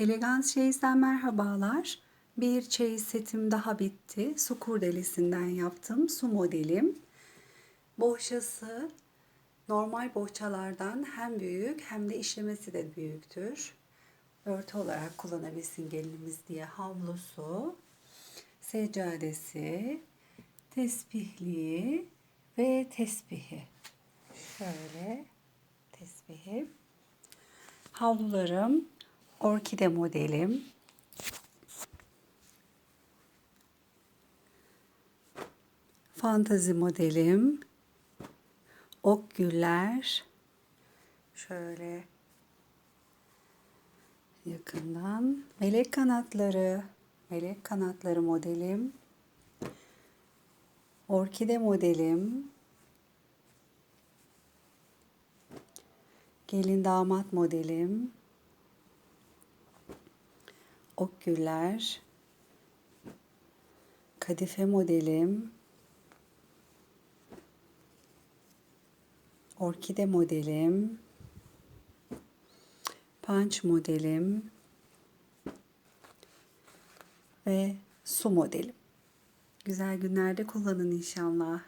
Elegans Çeyiz'den merhabalar. Bir çeyiz setim daha bitti. Su kurdelesinden yaptım. Su modelim. Bohçası normal bohçalardan hem büyük hem de işlemesi de büyüktür. Örtü olarak kullanabilsin gelinimiz diye havlusu, seccadesi, tesbihliği ve tesbihi. Şöyle tesbihi. Havlularım orkide modelim. Fantazi modelim. Ok güller. Şöyle yakından. Melek kanatları. Melek kanatları modelim. Orkide modelim. Gelin damat modelim. Ok güller. Kadife modelim. Orkide modelim. Punch modelim. Ve su modelim. Güzel günlerde kullanın inşallah.